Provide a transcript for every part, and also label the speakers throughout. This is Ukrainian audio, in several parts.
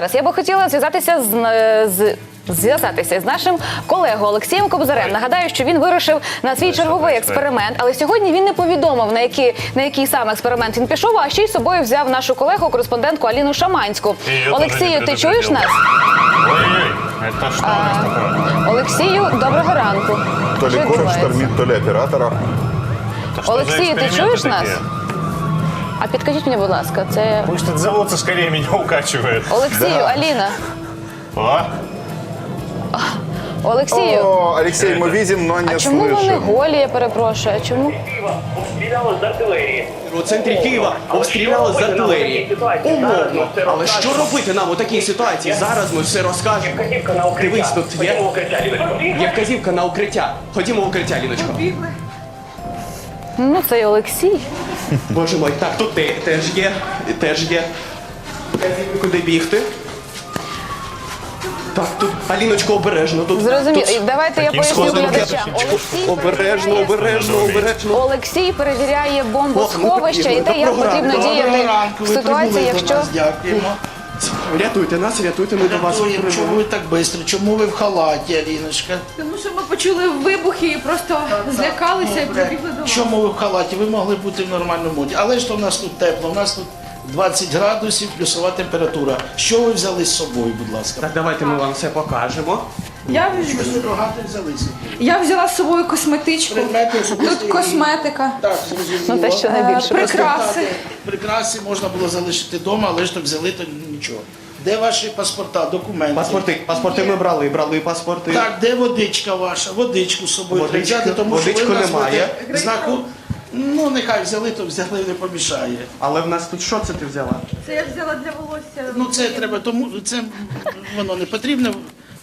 Speaker 1: зараз я би хотіла зв'язатися з, е, з. Зв'язатися з нашим колегою Олексієм Кобзарем. Нагадаю, що він вирушив на свій черговий експеримент, але сьогодні він не повідомив на який, на який саме експеримент він пішов, а ще й з собою взяв нашу колегу, кореспондентку Аліну Шаманську.
Speaker 2: І я теж
Speaker 1: Олексію,
Speaker 2: не
Speaker 1: ти чуєш
Speaker 2: предупредил.
Speaker 1: нас?
Speaker 2: Ой-ой, это что у нас такое?
Speaker 1: Олексію, доброго ранку.
Speaker 3: То ли
Speaker 1: Що
Speaker 3: короб
Speaker 1: відбувається?
Speaker 3: штормит, то ли оператора.
Speaker 2: Это что за
Speaker 1: Олексій, ти
Speaker 2: эксперименты
Speaker 1: чуєш нас?
Speaker 2: такие?
Speaker 1: А підкажіть мені, будь ласка, це
Speaker 2: Пусть этот заводца скорее меня укачивает.
Speaker 1: Олексію, Аліна.
Speaker 2: О,
Speaker 1: Олексію.
Speaker 3: О, Алексей, мы видим, но не
Speaker 1: А чому вони
Speaker 3: слышим.
Speaker 1: голі, я перепрошую? А чому?
Speaker 4: Києва обстріляли з артилерії.
Speaker 5: У центрі Києва обстріляли з артилерії. Умовно. Але що робити нам у такій ситуації? Зараз ми все розкажемо.
Speaker 4: Вказівка на укриття.
Speaker 5: Дивись, тут
Speaker 4: Ходімо в
Speaker 5: є,
Speaker 4: укриття, Ліночко.
Speaker 5: є вказівка на укриття. Ходімо в укриття, Ліночко.
Speaker 1: Ну, це і Олексій.
Speaker 5: Боже мой, так, тут те- теж є, теж є. Куди бігти? Так, тут Аліночко обережно. Тут,
Speaker 1: Зрозуміло.
Speaker 5: тут-
Speaker 1: Давайте я поясню
Speaker 2: сходом
Speaker 1: глядачам. Олексій
Speaker 5: Обережно,
Speaker 1: перевіряє-
Speaker 5: обережно, обережно.
Speaker 1: Олексій перевіряє бомбосховище і те, як потрібно діяти в ситуації, якщо
Speaker 6: нас, дякуємо.
Speaker 5: Рятуйте нас, рятуйте, ми до вас.
Speaker 6: Чому ви так швидко? Чому ви в халаті, Аліночка?
Speaker 7: Тому що ми почули вибухи і просто злякалися і прибігли до вас.
Speaker 6: Чому ви в халаті? Ви могли бути в нормальному моді. Але ж то в нас тут тепло, у нас тут 20 градусів, плюсова температура. Що ви взяли з собою, будь ласка?
Speaker 5: Так, давайте ми вам все покажемо.
Speaker 7: Я, я взяла з собою косметичку.
Speaker 6: Предмети особистої
Speaker 7: Тут косметика,
Speaker 6: Так, зрозуміло.
Speaker 1: Ну, те, що найбільше.
Speaker 7: е, прикраси.
Speaker 6: Прикраси можна було залишити вдома, але ж то взяли, то нічого. Де ваші паспорта, документи?
Speaker 5: Паспорти, паспорти ми брали, брали паспорти.
Speaker 6: Так, де водичка ваша? Водичку з собою треба взяти, тому що
Speaker 5: водичку
Speaker 6: ви в нас
Speaker 5: немає.
Speaker 6: знаку. Ну, нехай взяли, то взяли, не помішає.
Speaker 5: Але в нас тут що це ти взяла?
Speaker 7: Це я взяла для волосся.
Speaker 6: Ну, це треба, тому це воно не потрібно,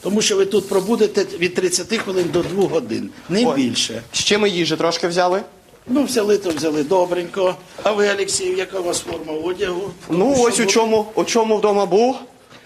Speaker 6: тому що ви тут пробудете від 30 хвилин до 2 годин, не
Speaker 5: Ой.
Speaker 6: більше.
Speaker 5: Ще ми їжі трошки взяли.
Speaker 6: Ну, взяли, то взяли добренько. А ви, Олексій, яка у вас форма одягу?
Speaker 5: Ну
Speaker 6: Тому
Speaker 5: ось у чому, у чому вдома був,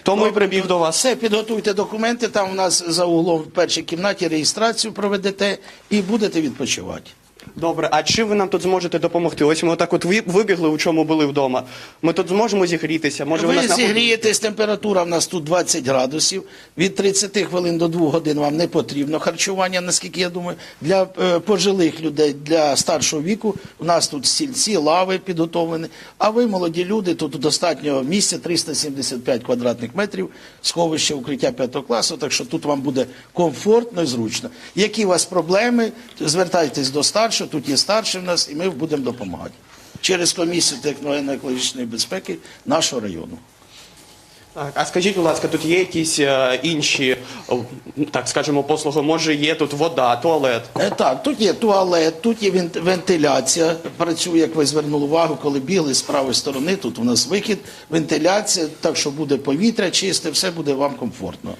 Speaker 5: тому й прибіг до вас.
Speaker 6: Все, підготуйте документи, там у нас за углом в першій кімнаті реєстрацію проведете і будете відпочивати.
Speaker 5: Добре, а чим ви нам тут зможете допомогти? Ось ми отак от ви- вибігли, у чому були вдома. Ми тут зможемо зігрітися. Може, ви
Speaker 6: ви
Speaker 5: нас
Speaker 6: зігрієтесь, температура в нас тут 20 градусів. Від 30 хвилин до 2 годин вам не потрібно харчування, наскільки я думаю. Для е, пожилих людей, для старшого віку у нас тут стільці, лави підготовлені. А ви, молоді люди, тут достатньо місця 375 квадратних метрів, сховище укриття 5 класу, так що тут вам буде комфортно і зручно. Які у вас проблеми, звертайтесь до старшого, тут є старший в нас, і ми будемо допомагати. Через комісію техногенно-екологічної безпеки нашого району.
Speaker 5: Так, а скажіть, будь ласка, тут є якісь е, інші, о, так скажемо, послуги? Може, є тут вода, туалет?
Speaker 6: Е, Так, тут є туалет, тут є вент- вентиляція. Працює, як ви звернули увагу, коли бігли з правої сторони. Тут у нас вихід, вентиляція, так що буде повітря чисте, все буде вам комфортно.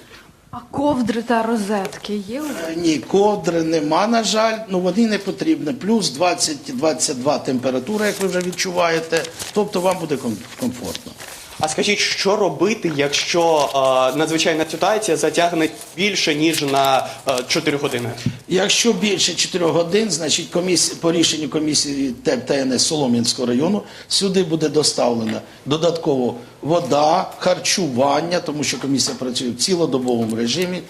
Speaker 7: А ковдри та розетки є?
Speaker 6: Е, Ні, ковдри нема, на жаль, ну вони не потрібні. Плюс 20-22 температура, як ви вже відчуваєте. Тобто вам буде комфортно.
Speaker 5: А скажіть, що робити, якщо е, надзвичайна ситуація затягне більше ніж на е, 4 години?
Speaker 6: Якщо більше 4 годин, значить комісія, по рішенню комісії ТНС Солом'янського району сюди буде доставлена додатково вода, харчування, тому що комісія працює в цілодобовому режимі.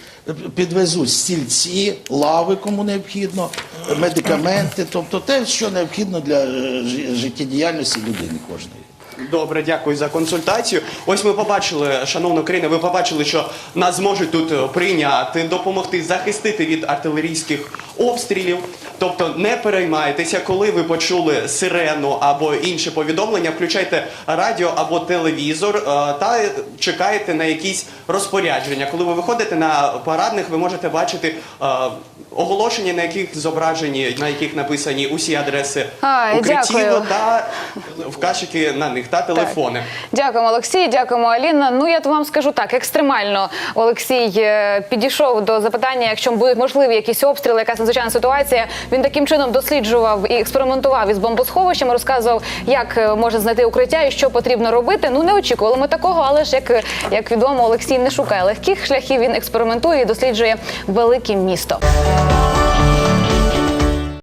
Speaker 6: Підвезуть стільці, лави, кому необхідно, медикаменти, тобто те, що необхідно для е, жи- життєдіяльності людини кожної.
Speaker 5: Добре, дякую за консультацію. Ось ми побачили, шановна Україна, ви побачили, що нас зможуть тут прийняти, допомогти захистити від артилерійських обстрілів. Тобто не переймайтеся, коли ви почули сирену або інше повідомлення, включайте радіо або телевізор е, та чекайте на якісь розпорядження. Коли ви виходите на парадних, ви можете бачити е, оголошення, на яких зображені, на яких написані усі адреси укриттів та вказчики на них та телефони.
Speaker 1: Дякуємо, Олексій, дякуємо, Аліна. Ну я вам скажу так, екстремально Олексій е, підійшов до запитання, якщо будуть можливі якісь обстріли, якась надзвичайна ситуація. Він таким чином досліджував і експериментував із бомбосховищем, розказував, як може можна знайти укриття і що потрібно робити. Ну не очікували ми такого, але ж як, як відомо, Олексій не шукає легких шляхів. Він експериментує і досліджує велике місто.